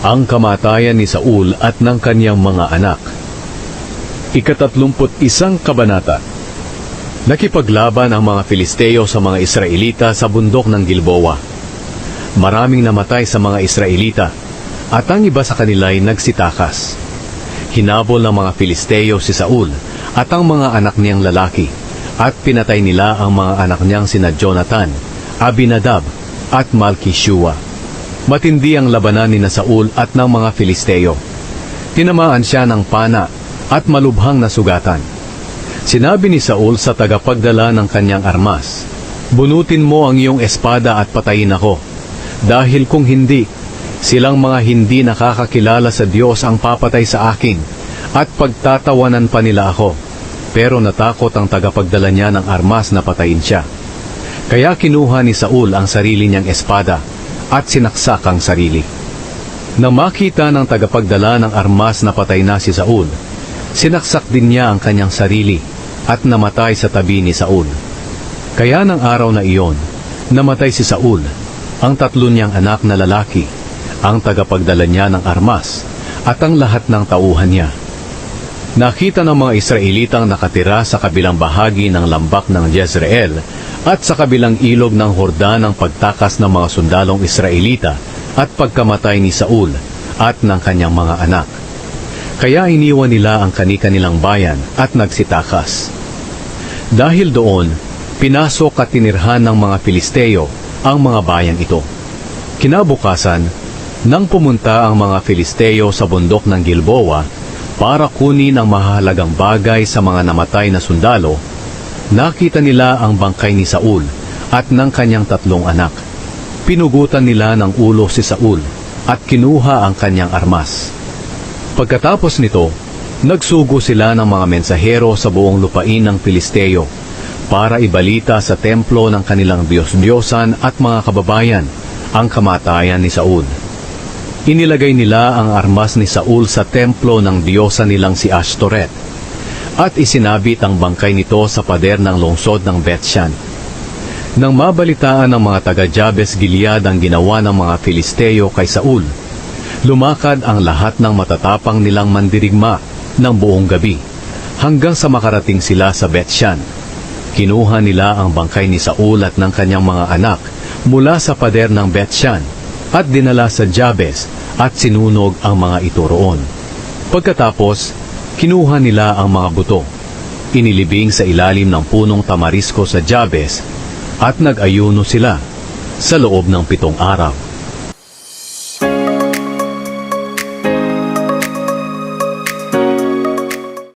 ang kamatayan ni Saul at ng kanyang mga anak. Ikatatlumput isang kabanata Nakipaglaban ang mga Filisteo sa mga Israelita sa bundok ng Gilboa. Maraming namatay sa mga Israelita at ang iba sa kanila ay nagsitakas. Hinabol ng mga Filisteo si Saul at ang mga anak niyang lalaki at pinatay nila ang mga anak niyang sina Jonathan, Abinadab at Malkishua. Matindi ang labanan ni Saul at ng mga Filisteo. Tinamaan siya ng pana at malubhang nasugatan. Sinabi ni Saul sa tagapagdala ng kanyang armas, Bunutin mo ang iyong espada at patayin ako. Dahil kung hindi, silang mga hindi nakakakilala sa Diyos ang papatay sa akin at pagtatawanan pa nila ako. Pero natakot ang tagapagdala niya ng armas na patayin siya. Kaya kinuha ni Saul ang sarili niyang espada at sinaksak ang sarili. Nang makita ng tagapagdala ng armas na patay na si Saul, sinaksak din niya ang kanyang sarili at namatay sa tabi ni Saul. Kaya ng araw na iyon, namatay si Saul, ang tatlo niyang anak na lalaki, ang tagapagdala niya ng armas, at ang lahat ng tauhan niya. Nakita ng mga Israelitang nakatira sa kabilang bahagi ng lambak ng Jezreel at sa kabilang ilog ng Hordan ang pagtakas ng mga sundalong Israelita at pagkamatay ni Saul at ng kanyang mga anak. Kaya iniwan nila ang kani-kanilang bayan at nagsitakas. Dahil doon, pinasok at tinirhan ng mga Filisteo ang mga bayan ito. Kinabukasan, nang pumunta ang mga Filisteo sa bundok ng Gilboa para kunin ang mahalagang bagay sa mga namatay na sundalo, nakita nila ang bangkay ni Saul at ng kanyang tatlong anak. Pinugutan nila ng ulo si Saul at kinuha ang kanyang armas. Pagkatapos nito, nagsugo sila ng mga mensahero sa buong lupain ng Filisteo para ibalita sa templo ng kanilang Diyos-Diyosan at mga kababayan ang kamatayan ni Saul. Inilagay nila ang armas ni Saul sa templo ng diyosa nilang si Ashtoreth at isinabit ang bangkay nito sa pader ng lungsod ng Bethshan. Nang mabalitaan ng mga taga-Jabes Gilead ang ginawa ng mga Filisteo kay Saul, lumakad ang lahat ng matatapang nilang mandirigma ng buong gabi hanggang sa makarating sila sa Bethshan. Kinuha nila ang bangkay ni Saul at ng kanyang mga anak mula sa pader ng Bethshan at dinala sa Jabes at sinunog ang mga ito roon. Pagkatapos, kinuha nila ang mga buto, inilibing sa ilalim ng punong tamarisko sa Jabes at nag-ayuno sila sa loob ng pitong araw.